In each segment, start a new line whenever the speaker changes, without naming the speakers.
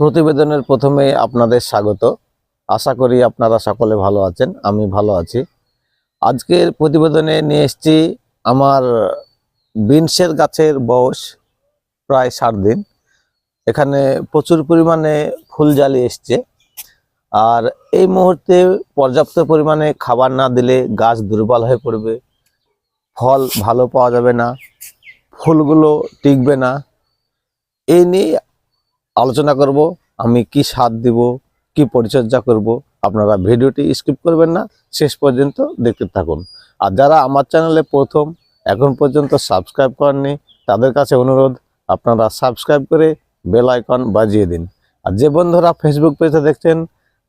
প্রতিবেদনের প্রথমে আপনাদের স্বাগত। আশা করি আপনারা সকলে ভালো আছেন, আমি ভালো আছি। আজকের প্রতিবেদনে নিয়ে এসেছি আমার বিনসের গাছের বয়স প্রায় সাত দিন। এখানে প্রচুর পরিমাণে ফুল জালি এসছে। আর এই মুহূর্তে পর্যাপ্ত পরিমাণে খাবার না দিলে গাছ দুর্বল হয়ে পড়বে। ফল ভালো পাওয়া যাবে না, ফুলগুলো টিকবে না। এই নিয়ে আলোচনা করব, আমি কি সার দিব, কি পরিচর্যা করব, আপনারা ভিডিওটি স্কিপ করবেন না, শেষ পর্যন্ত দেখতে থাকুন। আর যারা আমার চ্যানেলে প্রথম, এখন পর্যন্ত সাবস্ক্রাইব করেননি, তাদের কাছে অনুরোধ, আপনারা সাবস্ক্রাইব করে বেল আইকন বাজিয়ে দিন। আর যে বন্ধুরা ফেসবুক পেজে দেখছেন,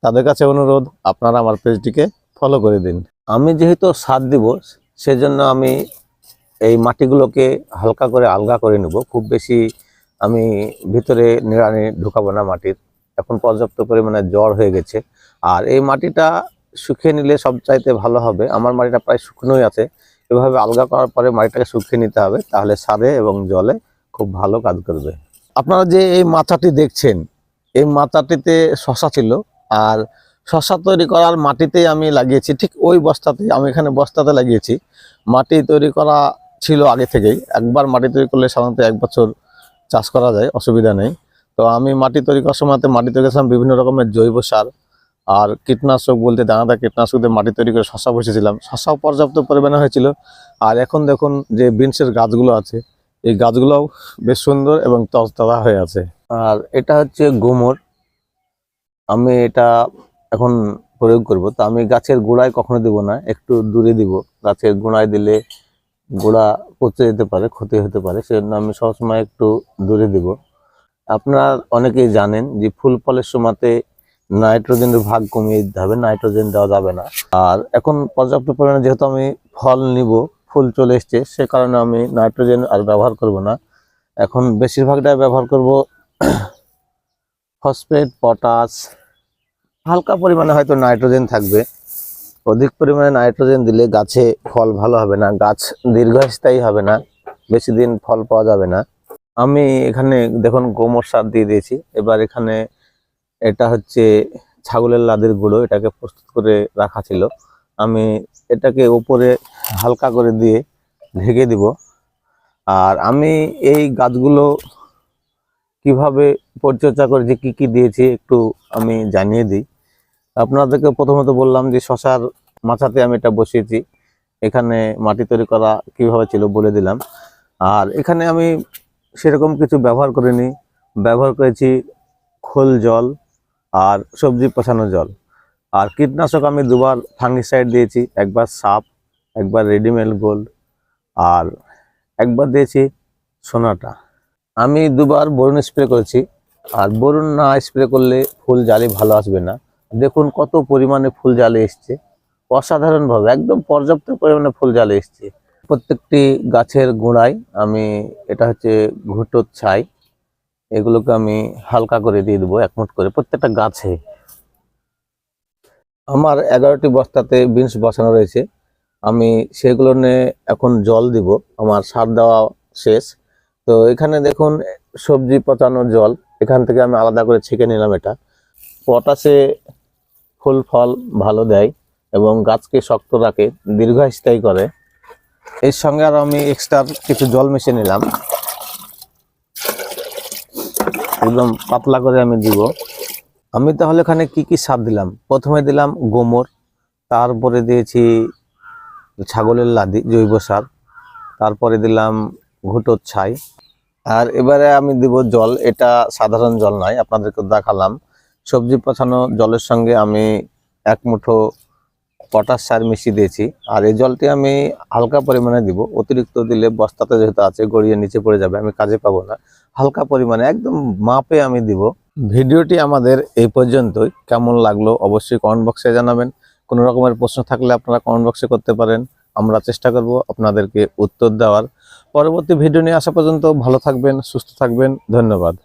তাদের কাছে অনুরোধ, আপনারা আমার পেজটিকে ফলো করে দিন। আমি যেহেতু সার দিব, সেজন্য আমি এই মাটিগুলোকে হালকা করে আলগা করে নেব, খুব বেশি আমি ভিতরে নিড়ানি ঢুকাবো না মাটির। এখন পর্যাপ্ত পরিমাণে জ্বর হয়ে গেছে। আর এই মাটিটা শুকিয়ে নিলে সব চাইতে ভালো হবে। আমার মাটিটা প্রায় শুকনোই আছে। এভাবে আলগা করার পরে মাটিটাকে শুকিয়ে নিতে হবে। তাহলে সারে এবং জলে খুব ভালো কাজ করবে। আপনারা যে এই মাথাটি দেখছেন, এই মাথাটিতে শশা ছিল। আর শশা তৈরি করার মাটিতেই আমি লাগিয়েছি। ঠিক ওই বস্তাতে আমি এখানে বস্তাতে লাগিয়েছি। মাটি তৈরি করা ছিল আগে থেকেই। একবার মাটি তৈরি করলে সাধারণত এক বছর চাষ করা যায়, অসুবিধা নেই। তো আমি মাটি তৈরি করার সময়তে মাটি তৈরি করেছিলাম, বিভিন্ন রকমের জৈব সার আর কীটনাশক বলতে দানাদার কীটনাশক দিয়ে মাটি তৈরি করে শশা বসেছিলাম। শশাও পর্যাপ্ত পরিমাণে হয়েছিল। আর এখন দেখুন যে বিনসের গাছগুলো আছে, এই গাছগুলোও বেশ সুন্দর এবং তজতাজা হয়ে আছে। আর এটা হচ্ছে গোমর আমি এটা এখন প্রয়োগ করব। তো আমি গাছের গোড়ায় কখনো দেব না, একটু দূরে দিব। গাছের গোড়ায় দিলে গোড়া পচে যেতে পারে, ক্ষতি হতে পারে, সেজন্য আমি সবসময় একটু দূরে দিব। আপনারা অনেকেই জানেন যে ফুল ফলের সময়তে নাইট্রোজেনের ভাগ কমিয়ে দিতে হবে, নাইট্রোজেন দেওয়া যাবে না। আর এখন পর্যাপ্ত পরিমাণে যেহেতু আমি ফল নিব, ফুল চলে এসছে, সে কারণে আমি নাইট্রোজেন আর ব্যবহার করব না। এখন বেশিরভাগটাই ব্যবহার করব ফসফেট, পটাশ, হালকা পরিমাণে হয়তো নাইট্রোজেন থাকবে। অধিক পরিমাণে নাইট্রোজেন দিলে গাছে ফল ভালো হবে না, গাছ দীর্ঘস্থায়ী হবে না, বেশি দিন ফল পাওয়া যাবে না। আমি এখানে দেখুন গোমর সার দিয়ে দিয়েছি, এবার এখানে এটা হচ্ছে ছাগলের লাদের গুঁড়ো, এটাকে প্রস্তুত করে রাখা ছিল। আমি এটাকে ওপরে হালকা করে দিয়ে ঢেকে দিব। আর আমি এই গাছগুলো কীভাবে পরিচর্যা করেছি, কি কি দিয়েছি একটু আমি জানিয়ে দিই। আপনাদেরকে প্রথমত বললাম যে শশার মাথাতে আমি এটা বসিয়েছি। এখানে মাটি তৈরি করা কীভাবে ছিল বলে দিলাম। আর এখানে আমি সেরকম কিছু ব্যবহার করিনি। ব্যবহার করেছি খোল জল আর সবজি পচানো জল। আর কীটনাশক আমি দুবার ফাঙ্গিসাইড দিয়েছি, একবার সাপ, একবার রেডিমেড গোল্ড, আর একবার দিয়েছি সোনাটা। আমি দুবার বরুণ স্প্রে করেছি। আর বরুণ না স্প্রে করলে ফুল জালি ভালো আসবে না। দেখুন কত পরিমাণে ফুল জালে এসছে। অসাধারণভাবে, একদম পর্যাপ্ত পরিমাণে ফুল জালে এসছে। প্রত্যেকটি গাছের গোড়ায় আমি এটা হচ্ছে ঘুটোর ছাই। এগুলোকে আমি হালকা করে দিয়ে দেবো, একমুট করে প্রত্যেকটা গাছে। আমার এগারোটি বস্তাতে বিনস বসানো রয়েছে। আমি সেগুলো নিয়ে এখন জল দিব, আমার সার দেওয়া শেষ। তো এখানে দেখুন, সবজি পচানোর জল। এখান থেকে আমি আলাদা করে ছেঁকে নিলাম এটা। পটাশে ফুল ফল ভালো দেয় এবং গাছকে শক্ত রাখে, দীর্ঘস্থায়ী করে। এর সঙ্গে আর আমি এক্সট্রা কিছু জল মিশিয়ে নিলাম। একদম পাতলা করে আমি দিব। আমি তাহলে এখানে কি কি সার দিলাম? প্রথমে দিলাম গোমর তারপরে দিয়েছি ছাগলের লাদি, জৈব সার। তারপরে দিলাম ঘুটোর ছাই। আর এবারে আমি দিব জল, এটা সাধারণ জল নয় আপনাদেরকে দেখালাম। সবজি পচানো জলের সঙ্গে আমি এক মুঠো পটাশ সার মিশিয়ে দিয়েছি। আর এই জলটি আমি হালকা পরিমাণে দিব। অতিরিক্ত দিলে বস্তাতে যেহেতু আছে, গড়িয়ে নিচে পড়ে যাবে, আমি কাজে পাবো না। হালকা পরিমাণে, একদম মাপে আমি দিব। ভিডিওটি আমাদের এই পর্যন্তই। কেমন লাগল অবশ্যই কমেন্ট বক্সে জানাবেন। কোনো রকমের প্রশ্ন থাকলে আপনারা কমেন্ট বক্সে করতে পারেন। আমরা চেষ্টা করব আপনাদেরকে উত্তর দেওয়ার। পরবর্তী ভিডিও নিয়ে আসা পর্যন্ত ভালো থাকবেন, সুস্থ থাকবেন। ধন্যবাদ।